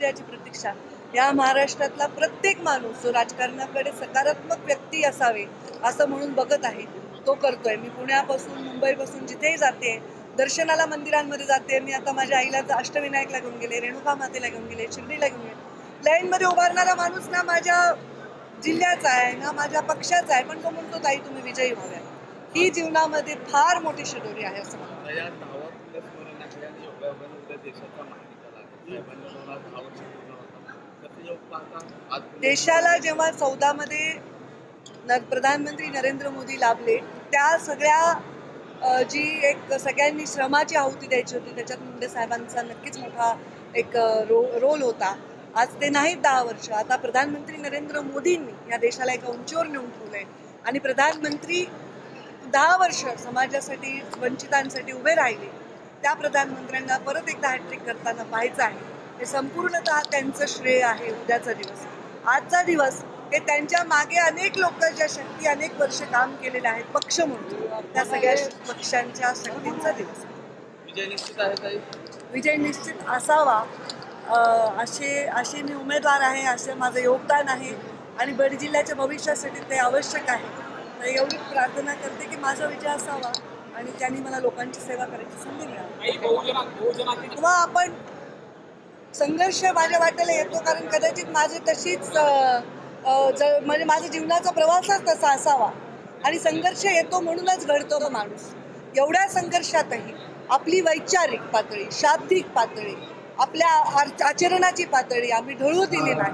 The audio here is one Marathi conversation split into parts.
याची प्रतीक्षा. या महाराष्ट्रातला प्रत्येक माणूस जो राजकारणाकडे सकारात्मक व्यक्ती असावे असं म्हणून बघत आहे तो करतोय. मी पुण्यापासून मुंबईपासून जिथेही जाते दर्शनाला मंदिरांमध्ये जाते. मी आता माझ्या आईला अष्टविनायकला घेऊन गेले रेणुका मातेला घेऊन गेले शिर्डीला घेऊन गेले. लाईनमध्ये उभारणारा माणूस ना माझ्या जिल्ह्याचा आहे ना माझ्या पक्षाचा आहे पण तो म्हणतो ताई तुम्ही विजयी व्हाव्या ही जीवनामध्ये फार मोठी शिदोरी आहे असं म्हणतो देशाला जेव्हा चौदामध्ये न प्रधानमंत्री नरेंद्र मोदी लाभले त्या सगळ्या जी एक सगळ्यांनी श्रमाची आहुती द्यायची होती त्याच्यात मुंडे साहेबांचा नक्कीच मोठा एक रो रोल होता. आज ते नाहीत दहा वर्ष. आता प्रधानमंत्री नरेंद्र मोदींनी या देशाला एका उंचीवर नेऊन ठेवलंय. आणि प्रधानमंत्री दहा वर्ष समाजासाठी वंचितांसाठी उभे राहिले. त्या प्रधानमंत्र्यांना परत एकदा हॅट्रिक करताना पाहायचं आहे. हे संपूर्णतः त्यांचं श्रेय आहे उद्याचा दिवस. आजचा दिवस हे त्यांच्या मागे अनेक लोक ज्या शक्ती अनेक वर्ष काम केलेले आहेत पक्ष म्हणतो. त्या सगळ्या पक्षांच्या शक्तींचा दिवस. आहे. विजय निश्चित असावा. असे असे मी उमेदवार आहे असे माझं योगदान आहे आणि बीड जिल्ह्याच्या भविष्यासाठी ते आवश्यक आहे. तर एवढी प्रार्थना करते की माझा विजय असावा. आणि त्यांनी मला लोकांची सेवा करायची संधी मिळावी किंवा आपण संघर्ष माझ्या वाट्याला येतो कारण कदाचित माझी तशीच म्हणजे माझा जीवनाचा प्रवासच तसा असावा. आणि संघर्ष येतो म्हणूनच घडतो तो माणूस. एवढ्या संघर्षातही आपली वैचारिक पातळी शाब्दिक पातळी आपल्या आर- आचरणाची पातळी आम्ही ढळू दिली नाही.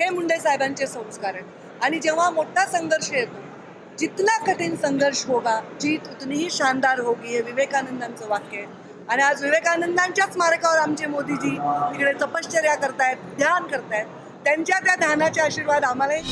हे मुंडे साहेबांचे संस्कार आहेत. आणि जेव्हा मोठा संघर्ष येतो जितना कठीण संघर्ष होगा जीत उतनी ही शानदार होगी हे विवेकानंदांचं वाक्य आहे. आणि आज विवेकानंदांच्या स्मारकावर आमचे मोदीजी तिकडे तपश्चर्या करतायत ध्यान करतायत. त्यांच्या त्या ध्यानाचे आशीर्वाद आम्हालाही.